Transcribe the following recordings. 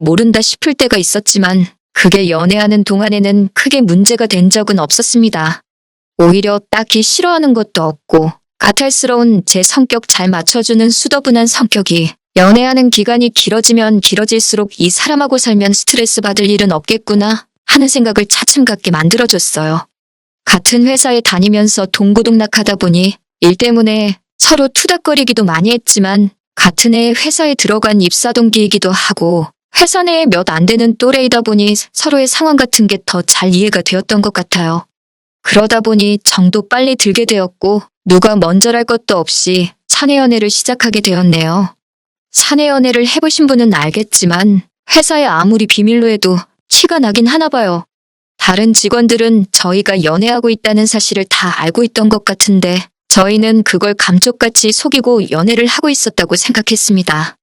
모른다 싶을 때가 있었지만 그게 연애하는 동안에는 크게 문제가 된 적은 없었습니다. 오히려 딱히 싫어하는 것도 없고 까탈스러운 제 성격 잘 맞춰주는 수더분한 성격이 연애하는 기간이 길어지면 길어질수록 이 사람하고 살면 스트레스 받을 일은 없겠구나 하는 생각을 차츰 갖게 만들어줬어요. 같은 회사에 다니면서 동고동락하다 보니 일 때문에 서로 투닥거리기도 많이 했지만 같은 해에 회사에 들어간 입사 동기이기도 하고 회사 내에 몇 안 되는 또래이다 보니 서로의 상황 같은 게 더 잘 이해가 되었던 것 같아요. 그러다 보니 정도 빨리 들게 되었고 누가 먼저랄 것도 없이 사내 연애를 시작하게 되었네요. 사내 연애를 해보신 분은 알겠지만 회사에 아무리 비밀로 해도 티가 나긴 하나 봐요. 다른 직원들은 저희가 연애하고 있다는 사실을 다 알고 있던 것 같은데 저희는 그걸 감쪽같이 속이고 연애를 하고 있었다고 생각했습니다.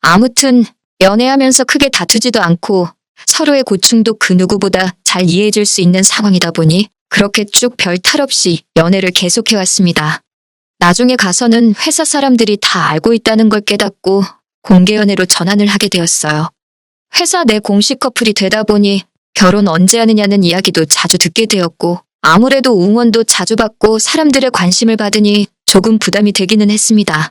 아무튼 연애하면서 크게 다투지도 않고 서로의 고충도 그 누구보다 잘 이해해줄 수 있는 상황이다 보니 그렇게 쭉 별 탈 없이 연애를 계속해왔습니다. 나중에 가서는 회사 사람들이 다 알고 있다는 걸 깨닫고 공개 연애로 전환을 하게 되었어요. 회사 내 공식 커플이 되다 보니 결혼 언제 하느냐는 이야기도 자주 듣게 되었고 아무래도 응원도 자주 받고 사람들의 관심을 받으니 조금 부담이 되기는 했습니다.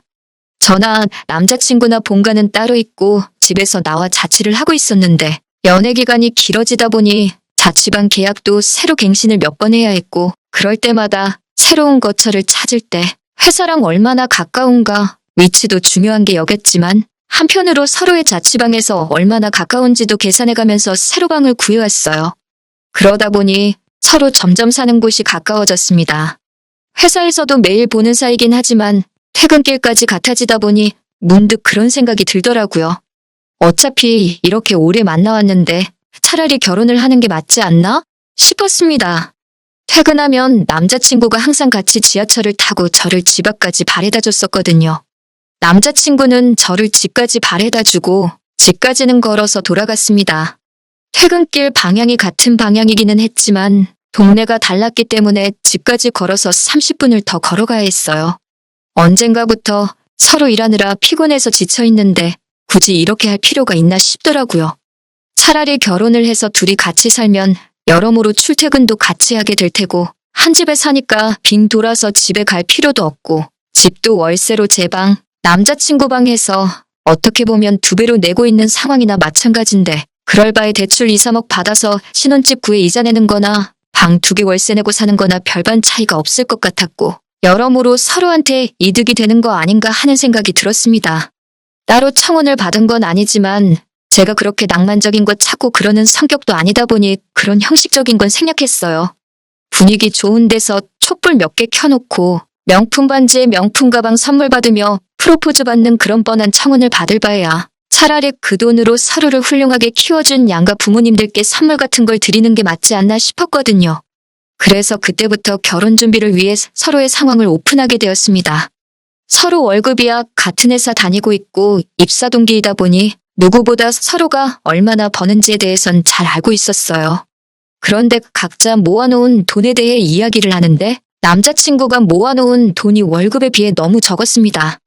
저나 남자친구나 본가는 따로 있고 집에서 나와 자취를 하고 있었는데 연애 기간이 길어지다 보니 자취방 계약도 새로 갱신을 몇 번 해야 했고 그럴 때마다 새로운 거처를 찾을 때 회사랑 얼마나 가까운가 위치도 중요한 게 여겼지만 한편으로 서로의 자취방에서 얼마나 가까운지도 계산해가면서 새로 방을 구해왔어요. 그러다 보니 서로 점점 사는 곳이 가까워졌습니다. 회사에서도 매일 보는 사이긴 하지만 퇴근길까지 같아지다 보니 문득 그런 생각이 들더라고요. 어차피 이렇게 오래 만나왔는데 차라리 결혼을 하는 게 맞지 않나? 싶었습니다. 퇴근하면 남자친구가 항상 같이 지하철을 타고 저를 집 앞까지 바래다 줬었거든요. 남자친구는 저를 집까지 바래다 주고 집까지는 걸어서 돌아갔습니다. 퇴근길 방향이 같은 방향이기는 했지만 동네가 달랐기 때문에 집까지 걸어서 30분을 더 걸어가야 했어요. 언젠가부터 서로 일하느라 피곤해서 지쳐 있는데 굳이 이렇게 할 필요가 있나 싶더라고요. 차라리 결혼을 해서 둘이 같이 살면 여러모로 출퇴근도 같이 하게 될 테고 한 집에 사니까 빙 돌아서 집에 갈 필요도 없고 집도 월세로 제 방, 남자친구 방에서 어떻게 보면 두 배로 내고 있는 상황이나 마찬가지인데 그럴 바에 대출 2, 3억 받아서 신혼집 구해 이자 내는 거나 방 두 개 월세 내고 사는 거나 별반 차이가 없을 것 같았고 여러모로 서로한테 이득이 되는 거 아닌가 하는 생각이 들었습니다. 따로 청혼을 받은 건 아니지만 제가 그렇게 낭만적인 거 찾고 그러는 성격도 아니다 보니 그런 형식적인 건 생략했어요. 분위기 좋은 데서 촛불 몇 개 켜놓고 명품 반지에 명품 가방 선물 받으며 프로포즈 받는 그런 뻔한 청혼을 받을 바에야 차라리 그 돈으로 서로를 훌륭하게 키워준 양가 부모님들께 선물 같은 걸 드리는 게 맞지 않나 싶었거든요. 그래서 그때부터 결혼 준비를 위해 서로의 상황을 오픈하게 되었습니다. 서로 월급이야 같은 회사 다니고 있고 입사 동기이다 보니 누구보다 서로가 얼마나 버는지에 대해선 잘 알고 있었어요. 그런데 각자 모아놓은 돈에 대해 이야기를 하는데 남자친구가 모아놓은 돈이 월급에 비해 너무 적었습니다.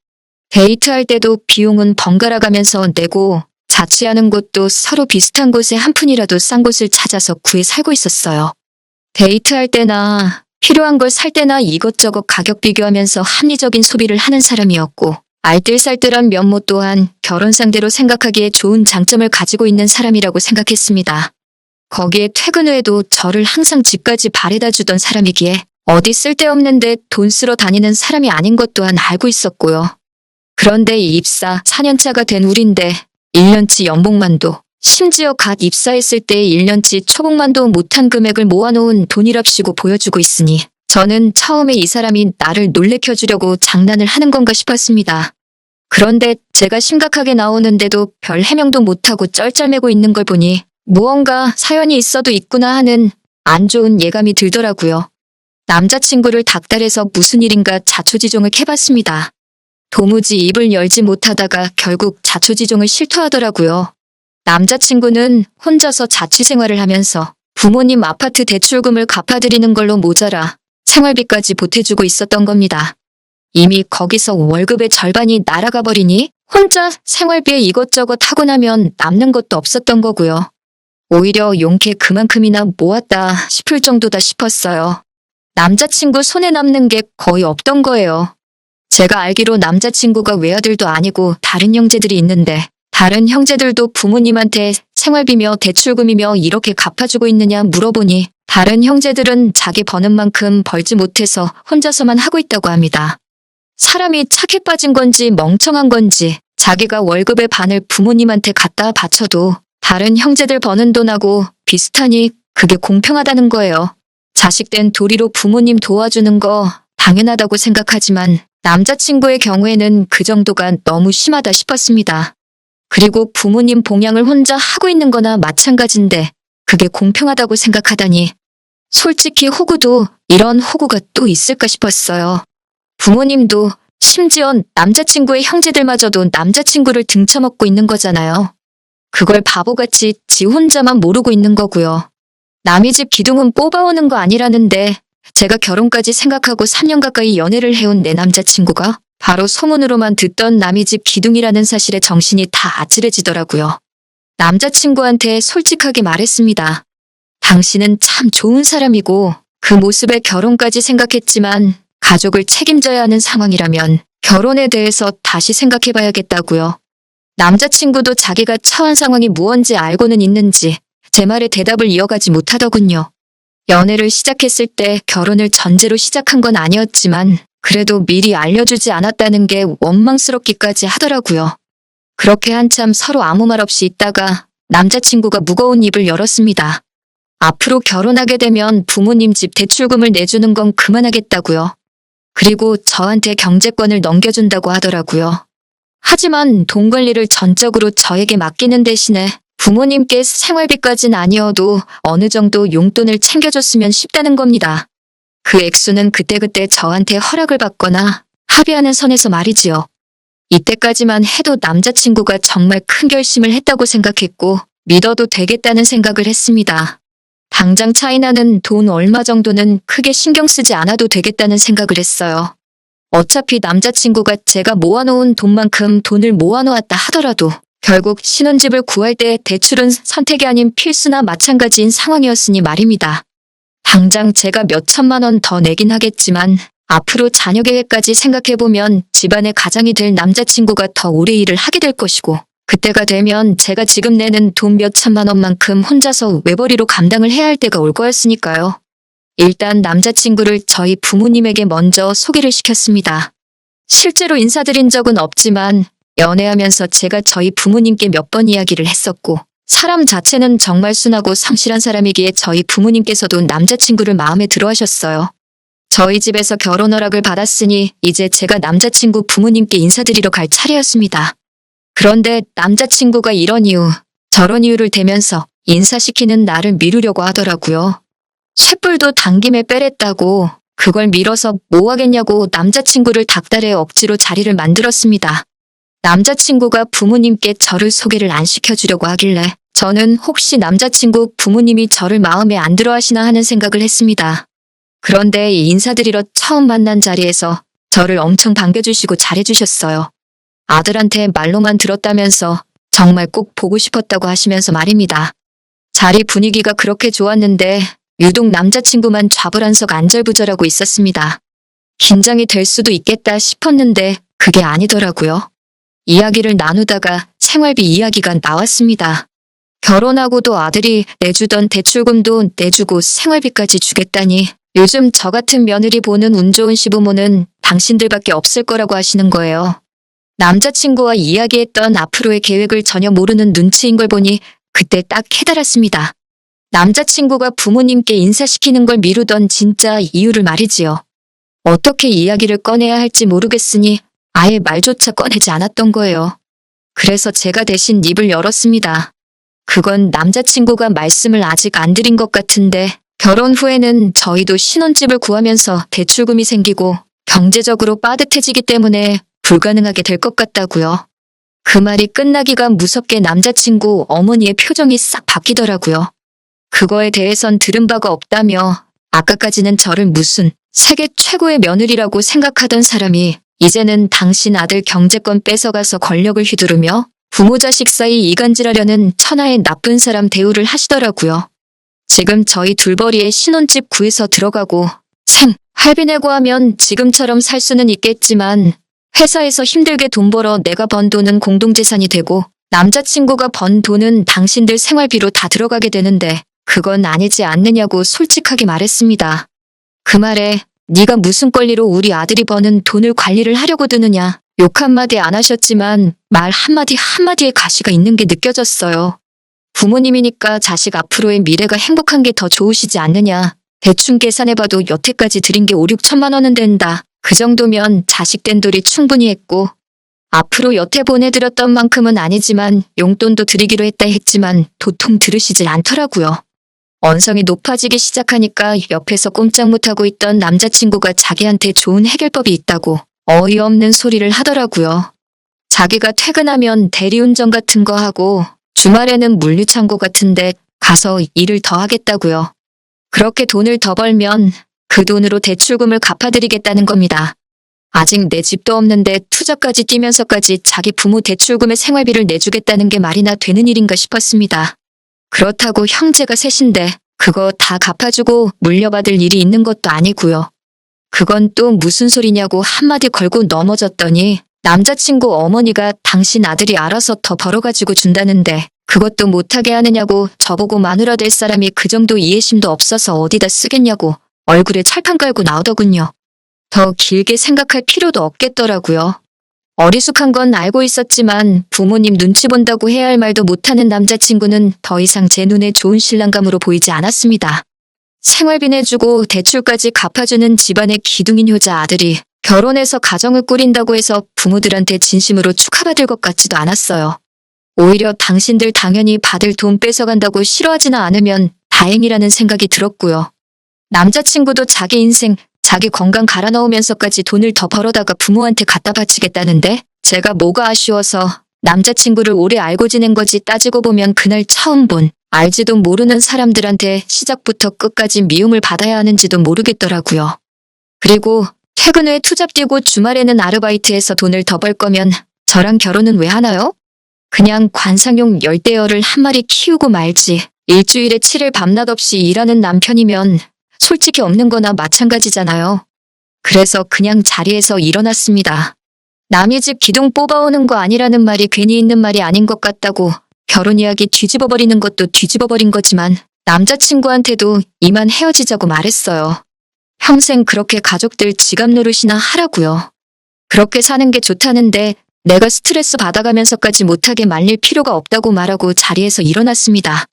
데이트할 때도 비용은 번갈아 가면서 내고 자취하는 곳도 서로 비슷한 곳에 한 푼이라도 싼 곳을 찾아서 구해 살고 있었어요. 데이트할 때나 필요한 걸 살 때나 이것저것 가격 비교하면서 합리적인 소비를 하는 사람이었고 알뜰살뜰한 면모 또한 결혼 상대로 생각하기에 좋은 장점을 가지고 있는 사람이라고 생각했습니다. 거기에 퇴근 후에도 저를 항상 집까지 바래다 주던 사람이기에 어디 쓸데없는데 돈 쓰러 다니는 사람이 아닌 것 또한 알고 있었고요. 그런데 이 입사 4년차가 된 우린데 1년치 연봉만도 심지어 갓 입사했을 때 1년치 초봉만도 못한 금액을 모아놓은 돈이랍시고 보여주고 있으니 저는 처음에 이 사람이 나를 놀래켜주려고 장난을 하는 건가 싶었습니다. 그런데 제가 심각하게 나오는데도 별 해명도 못하고 쩔쩔매고 있는 걸 보니 무언가 사연이 있어도 있구나 하는 안 좋은 예감이 들더라고요. 남자친구를 닥달해서 무슨 일인가 자초지종을 캐봤습니다. 도무지 입을 열지 못하다가 결국 자초지종을 실토하더라고요. 남자친구는 혼자서 자취 생활을 하면서 부모님 아파트 대출금을 갚아드리는 걸로 모자라 생활비까지 보태주고 있었던 겁니다. 이미 거기서 월급의 절반이 날아가 버리니 혼자 생활비에 이것저것 하고 나면 남는 것도 없었던 거고요. 오히려 용케 그만큼이나 모았다 싶을 정도다 싶었어요. 남자친구 손에 남는 게 거의 없던 거예요. 제가 알기로 남자친구가 외아들도 아니고 다른 형제들이 있는데 다른 형제들도 부모님한테 생활비며 대출금이며 이렇게 갚아주고 있느냐 물어보니 다른 형제들은 자기 버는 만큼 벌지 못해서 혼자서만 하고 있다고 합니다. 사람이 착해 빠진 건지 멍청한 건지 자기가 월급의 반을 부모님한테 갖다 바쳐도 다른 형제들 버는 돈하고 비슷하니 그게 공평하다는 거예요. 자식된 도리로 부모님 도와주는 거 당연하다고 생각하지만 남자친구의 경우에는 그 정도가 너무 심하다 싶었습니다. 그리고 부모님 봉양을 혼자 하고 있는 거나 마찬가지인데 그게 공평하다고 생각하다니 솔직히 호구도 이런 호구가 또 있을까 싶었어요. 부모님도 심지어 남자친구의 형제들마저도 남자친구를 등쳐먹고 있는 거잖아요. 그걸 바보같이 지 혼자만 모르고 있는 거고요. 남의 집 기둥은 뽑아오는 거 아니라는데 제가 결혼까지 생각하고 3년 가까이 연애를 해온 내 남자친구가 바로 소문으로만 듣던 남의 집 기둥이라는 사실에 정신이 다 아찔해지더라고요. 남자친구한테 솔직하게 말했습니다. 당신은 참 좋은 사람이고 그 모습에 결혼까지 생각했지만 가족을 책임져야 하는 상황이라면 결혼에 대해서 다시 생각해봐야겠다고요. 남자친구도 자기가 처한 상황이 무언지 알고는 있는지 제 말에 대답을 이어가지 못하더군요. 연애를 시작했을 때 결혼을 전제로 시작한 건 아니었지만 그래도 미리 알려주지 않았다는 게 원망스럽기까지 하더라고요. 그렇게 한참 서로 아무 말 없이 있다가 남자친구가 무거운 입을 열었습니다. 앞으로 결혼하게 되면 부모님 집 대출금을 내주는 건 그만하겠다고요. 그리고 저한테 경제권을 넘겨준다고 하더라고요. 하지만 돈 관리를 전적으로 저에게 맡기는 대신에 부모님께 생활비까진 아니어도 어느 정도 용돈을 챙겨줬으면 싶다는 겁니다. 그 액수는 그때그때 저한테 허락을 받거나 합의하는 선에서 말이지요. 이때까지만 해도 남자친구가 정말 큰 결심을 했다고 생각했고 믿어도 되겠다는 생각을 했습니다. 당장 차이나는 돈 얼마 정도는 크게 신경 쓰지 않아도 되겠다는 생각을 했어요. 어차피 남자친구가 제가 모아놓은 돈만큼 돈을 모아놓았다 하더라도 결국 신혼집을 구할 때 대출은 선택이 아닌 필수나 마찬가지인 상황이었으니 말입니다. 당장 제가 몇 천만 원 더 내긴 하겠지만 앞으로 자녀 계획까지 생각해보면 집안의 가장이 될 남자친구가 더 오래 일을 하게 될 것이고 그때가 되면 제가 지금 내는 돈 몇 천만 원만큼 혼자서 외벌이로 감당을 해야 할 때가 올 거였으니까요. 일단 남자친구를 저희 부모님에게 먼저 소개를 시켰습니다. 실제로 인사드린 적은 없지만 연애하면서 제가 저희 부모님께 몇 번 이야기를 했었고 사람 자체는 정말 순하고 성실한 사람이기에 저희 부모님께서도 남자친구를 마음에 들어 하셨어요. 저희 집에서 결혼 허락을 받았으니 이제 제가 남자친구 부모님께 인사드리러 갈 차례였습니다. 그런데 남자친구가 이런 이유, 저런 이유를 대면서 인사시키는 나를 미루려고 하더라고요. 쇳불도 당김에 빼랬다고 그걸 밀어서 뭐 하겠냐고 남자친구를 닥달해 억지로 자리를 만들었습니다. 남자친구가 부모님께 저를 소개를 안 시켜주려고 하길래 저는 혹시 남자친구 부모님이 저를 마음에 안 들어 하시나 하는 생각을 했습니다. 그런데 이 인사드리러 처음 만난 자리에서 저를 엄청 반겨주시고 잘해주셨어요. 아들한테 말로만 들었다면서 정말 꼭 보고 싶었다고 하시면서 말입니다. 자리 분위기가 그렇게 좋았는데 유독 남자친구만 좌불안석 안절부절하고 있었습니다. 긴장이 될 수도 있겠다 싶었는데 그게 아니더라고요. 이야기를 나누다가 생활비 이야기가 나왔습니다. 결혼하고도 아들이 내주던 대출금도 내주고 생활비까지 주겠다니 요즘 저 같은 며느리 보는 운 좋은 시부모는 당신들밖에 없을 거라고 하시는 거예요. 남자친구와 이야기했던 앞으로의 계획을 전혀 모르는 눈치인 걸 보니 그때 딱 깨달았습니다. 남자친구가 부모님께 인사시키는 걸 미루던 진짜 이유를 말이지요. 어떻게 이야기를 꺼내야 할지 모르겠으니 아예 말조차 꺼내지 않았던 거예요. 그래서 제가 대신 입을 열었습니다. 그건 남자친구가 말씀을 아직 안 드린 것 같은데 결혼 후에는 저희도 신혼집을 구하면서 대출금이 생기고 경제적으로 빠듯해지기 때문에 불가능하게 될 것 같다고요. 그 말이 끝나기가 무섭게 남자친구 어머니의 표정이 싹 바뀌더라고요. 그거에 대해선 들은 바가 없다며 아까까지는 저를 무슨 세계 최고의 며느리라고 생각하던 사람이 이제는 당신 아들 경제권 뺏어가서 권력을 휘두르며 부모 자식 사이 이간질하려는 천하의 나쁜 사람 대우를 하시더라고요. 지금 저희 둘벌이의 신혼집 구해서 들어가고 생, 할비 내고 하면 지금처럼 살 수는 있겠지만 회사에서 힘들게 돈 벌어 내가 번 돈은 공동재산이 되고 남자친구가 번 돈은 당신들 생활비로 다 들어가게 되는데 그건 아니지 않느냐고 솔직하게 말했습니다. 그 말에 네가 무슨 권리로 우리 아들이 버는 돈을 관리를 하려고 드느냐 욕 한마디 안 하셨지만 말 한마디 한마디에 가시가 있는 게 느껴졌어요. 부모님이니까 자식 앞으로의 미래가 행복한 게 더 좋으시지 않느냐. 대충 계산해봐도 여태까지 드린 게 5, 6천만 원은 된다. 그 정도면 자식 된 돌이 충분히 했고 앞으로 여태 보내드렸던 만큼은 아니지만 용돈도 드리기로 했다 했지만 도통 들으시질 않더라고요. 언성이 높아지기 시작하니까 옆에서 꼼짝 못하고 있던 남자친구가 자기한테 좋은 해결법이 있다고 어이없는 소리를 하더라고요. 자기가 퇴근하면 대리운전 같은 거 하고 주말에는 물류창고 같은데 가서 일을 더 하겠다고요. 그렇게 돈을 더 벌면 그 돈으로 대출금을 갚아드리겠다는 겁니다. 아직 내 집도 없는데 투자까지 뛰면서까지 자기 부모 대출금의 생활비를 내주겠다는 게 말이나 되는 일인가 싶었습니다. 그렇다고 형제가 셋인데 그거 다 갚아주고 물려받을 일이 있는 것도 아니고요. 그건 또 무슨 소리냐고 한마디 걸고 넘어졌더니 남자친구 어머니가 당신 아들이 알아서 더 벌어가지고 준다는데 그것도 못하게 하느냐고 저보고 마누라 될 사람이 그 정도 이해심도 없어서 어디다 쓰겠냐고 얼굴에 철판 깔고 나오더군요. 더 길게 생각할 필요도 없겠더라고요. 어리숙한 건 알고 있었지만 부모님 눈치 본다고 해야 할 말도 못하는 남자친구는 더 이상 제 눈에 좋은 신랑감으로 보이지 않았습니다. 생활비 내주고 대출까지 갚아주는 집안의 기둥인 효자 아들이 결혼해서 가정을 꾸린다고 해서 부모들한테 진심으로 축하받을 것 같지도 않았어요. 오히려 당신들 당연히 받을 돈 뺏어간다고 싫어하지는 않으면 다행이라는 생각이 들었고요. 남자친구도 자기 인생, 자기 건강 갈아 넣으면서까지 돈을 더 벌어다가 부모한테 갖다 바치겠다는데 제가 뭐가 아쉬워서 남자친구를 오래 알고 지낸 거지 따지고 보면 그날 처음 본 알지도 모르는 사람들한테 시작부터 끝까지 미움을 받아야 하는지도 모르겠더라고요. 그리고 퇴근 후에 투잡 뛰고 주말에는 아르바이트해서 돈을 더 벌 거면 저랑 결혼은 왜 하나요? 그냥 관상용 열대어를 한 마리 키우고 말지. 일주일에 7일 밤낮 없이 일하는 남편이면 솔직히 없는 거나 마찬가지잖아요. 그래서 그냥 자리에서 일어났습니다. 남의 집 기둥 뽑아오는 거 아니라는 말이 괜히 있는 말이 아닌 것 같다고 결혼 이야기 뒤집어버리는 것도 뒤집어버린 거지만 남자친구한테도 이만 헤어지자고 말했어요. 평생 그렇게 가족들 지갑 노릇이나 하라고요. 그렇게 사는 게 좋다는데 내가 스트레스 받아가면서까지 못하게 말릴 필요가 없다고 말하고 자리에서 일어났습니다.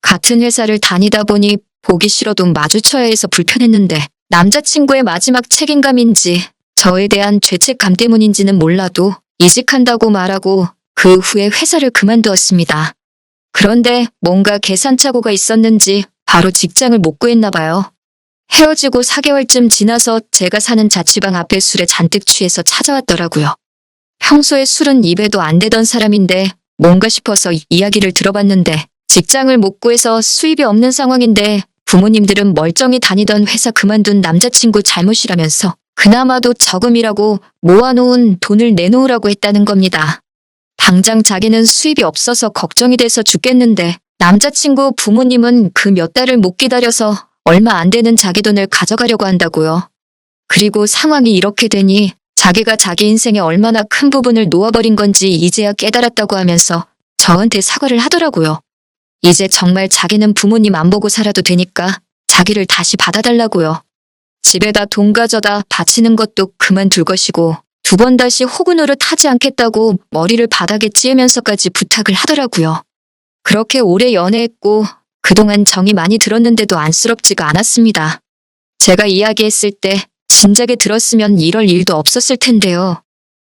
같은 회사를 다니다 보니 보기 싫어도 마주쳐야 해서 불편했는데 남자친구의 마지막 책임감인지 저에 대한 죄책감 때문인지는 몰라도 이직한다고 말하고 그 후에 회사를 그만두었습니다. 그런데 뭔가 계산착오가 있었는지 바로 직장을 못 구했나 봐요. 헤어지고 4개월쯤 지나서 제가 사는 자취방 앞에 술에 잔뜩 취해서 찾아왔더라고요. 평소에 술은 입에도 안 대던 사람인데 뭔가 싶어서 이야기를 들어봤는데 직장을 못 구해서 수입이 없는 상황인데 부모님들은 멀쩡히 다니던 회사 그만둔 남자친구 잘못이라면서 그나마도 저금이라고 모아놓은 돈을 내놓으라고 했다는 겁니다. 당장 자기는 수입이 없어서 걱정이 돼서 죽겠는데 남자친구 부모님은 그 몇 달을 못 기다려서 얼마 안 되는 자기 돈을 가져가려고 한다고요. 그리고 상황이 이렇게 되니 자기가 자기 인생에 얼마나 큰 부분을 놓아버린 건지 이제야 깨달았다고 하면서 저한테 사과를 하더라고요. 이제 정말 자기는 부모님 안 보고 살아도 되니까 자기를 다시 받아달라고요. 집에다 돈 가져다 바치는 것도 그만둘 것이고 두 번 다시 호구노릇 하지 않겠다고 머리를 바닥에 찌으면서까지 부탁을 하더라고요. 그렇게 오래 연애했고 그동안 정이 많이 들었는데도 안쓰럽지가 않았습니다. 제가 이야기했을 때 진작에 들었으면 이럴 일도 없었을 텐데요.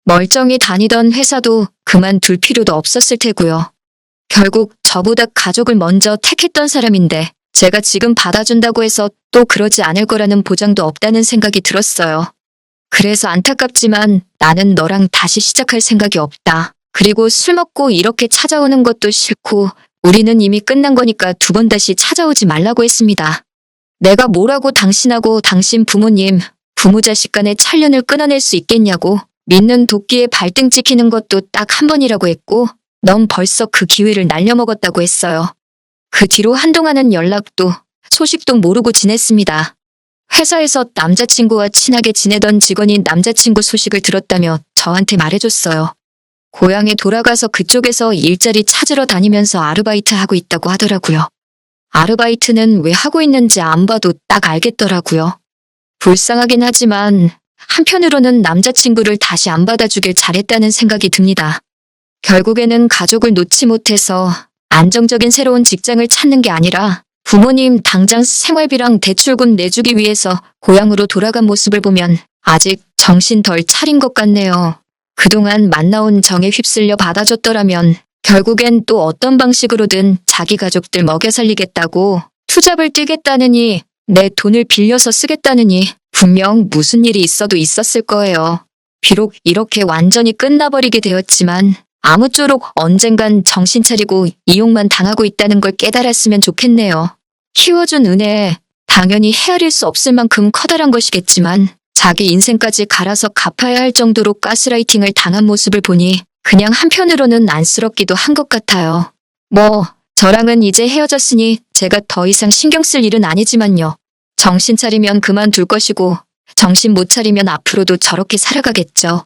멀쩡히 다니던 회사도 그만둘 필요도 없었을 테고요. 결국 저보다 가족을 먼저 택했던 사람인데 제가 지금 받아준다고 해서 또 그러지 않을 거라는 보장도 없다는 생각이 들었어요. 그래서 안타깝지만 나는 너랑 다시 시작할 생각이 없다. 그리고 술 먹고 이렇게 찾아오는 것도 싫고 우리는 이미 끝난 거니까 두 번 다시 찾아오지 말라고 했습니다. 내가 뭐라고 당신하고 당신 부모님, 부모 자식 간의 찰연을 끊어낼 수 있겠냐고 믿는 도끼에 발등 찍히는 것도 딱 한 번이라고 했고, 넌 벌써 그 기회를 날려먹었다고 했어요. 그 뒤로 한동안은 연락도, 소식도 모르고 지냈습니다. 회사에서 남자친구와 친하게 지내던 직원이 남자친구 소식을 들었다며 저한테 말해줬어요. 고향에 돌아가서 그쪽에서 일자리 찾으러 다니면서 아르바이트 하고 있다고 하더라고요. 아르바이트는 왜 하고 있는지 안 봐도 딱 알겠더라고요. 불쌍하긴 하지만 한편으로는 남자친구를 다시 안 받아주길 잘했다는 생각이 듭니다. 결국에는 가족을 놓지 못해서 안정적인 새로운 직장을 찾는 게 아니라 부모님 당장 생활비랑 대출금 내주기 위해서 고향으로 돌아간 모습을 보면 아직 정신 덜 차린 것 같네요. 그동안 만나온 정에 휩쓸려 받아줬더라면 결국엔 또 어떤 방식으로든 자기 가족들 먹여 살리겠다고 투잡을 뛰겠다느니 내 돈을 빌려서 쓰겠다느니 분명 무슨 일이 있어도 있었을 거예요. 비록 이렇게 완전히 끝나버리게 되었지만 아무쪼록 언젠간 정신 차리고 이용만 당하고 있다는 걸 깨달았으면 좋겠네요. 키워준 은혜, 당연히 헤아릴 수 없을 만큼 커다란 것이겠지만 자기 인생까지 갈아서 갚아야 할 정도로 가스라이팅을 당한 모습을 보니 그냥 한편으로는 안쓰럽기도 한 것 같아요. 뭐, 저랑은 이제 헤어졌으니 제가 더 이상 신경 쓸 일은 아니지만요. 정신 차리면 그만둘 것이고, 정신 못 차리면 앞으로도 저렇게 살아가겠죠.